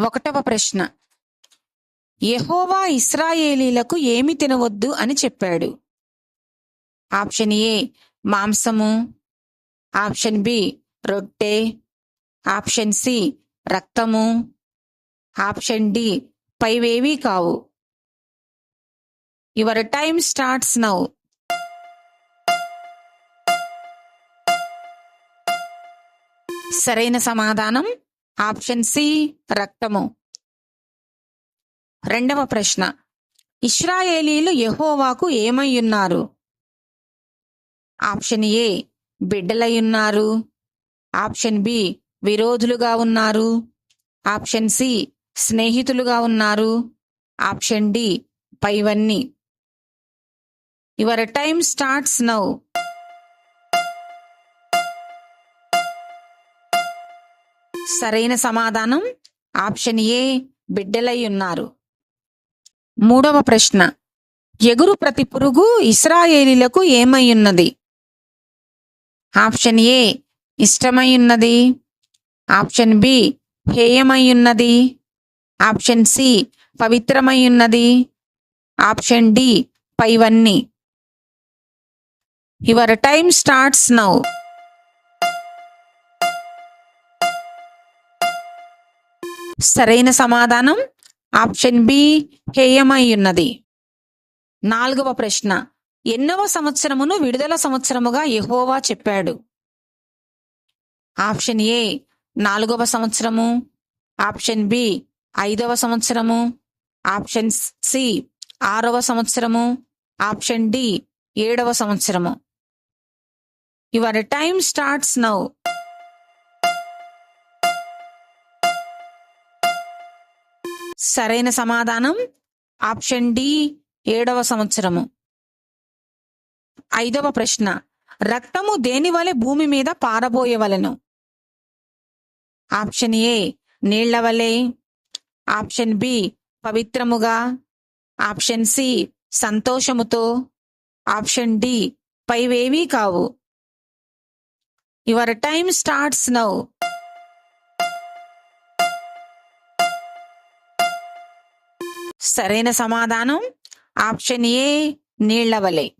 ఒకటవ ప్రశ్న. యహోవా ఇస్రాయేలీలకు ఏమి తినవద్దు అని చెప్పాడు. ఆప్షన్ ఏ మాంసము. ఆప్షన్ బి రొట్టె. ఆప్షన్ సి రక్తము. ఆప్షన్ డి పైవేవీ కావు. యువర్ టైమ్ స్టార్ట్స్ నౌ సరైన సమాధానం? ఆప్షన్ సి రక్తము. రెండవ ప్రశ్న. ఇస్రాయేలీలు యహోవాకు ఏమయ్యున్నారు? ఆప్షన్ ఏ బిడ్డలయ్యున్నారు. ఆప్షన్ బి విరోధులుగా ఉన్నారు. ఆప్షన్ సి స్నేహితులుగా ఉన్నారు. ఆప్షన్ డి పైవన్నీ. యువర్ టైమ్ స్టార్ట్స్ నౌ సరైన సమాధానం? ఆప్షన్ ఏ బిడ్డలై ఉన్నారు మూడవ ప్రశ్న. ఎగురు ప్రతి పురుగు ఇస్రాయేలీలకు ఏమై ఉన్నది ఆప్షన్ ఏ ఇష్టమై ఉన్నది ఆప్షన్ బి హేయమై ఉన్నది ఆప్షన్ సి పవిత్రమై ఉన్నది ఆప్షన్ డి పైవన్నీ. Your time starts now. సరైన సమాధానం? ఆప్షన్ బి హేయమై ఉన్నది. నాలుగవ ప్రశ్న. ఎన్నవ సంవత్సరమును విడుదల సంవత్సరముగా యహోవా చెప్పాడు? ఆప్షన్ ఏ నాలుగవ సంవత్సరము. ఆప్షన్ బి ఐదవ సంవత్సరము. ఆప్షన్ సి ఆరవ సంవత్సరము. ఆప్షన్ డి ఏడవ సంవత్సరము. Your time starts now. సరైన సమాధానం. ఆప్షన్ డి ఏడవ సంవత్సరము. ఐదవ ప్రశ్న. రక్తము దేని వలె భూమి మీద పారబోయవలెను ఆప్షన్ ఏ నీళ్ళ వలె. ఆప్షన్ బి పవిత్రముగా. ఆప్షన్ సి సంతోషముతో. ఆప్షన్ డి పైవేవీ కావు. Your time starts now. సరైన సమాధానం. ఆప్షన్ ఏ నీళ్ళ వలె.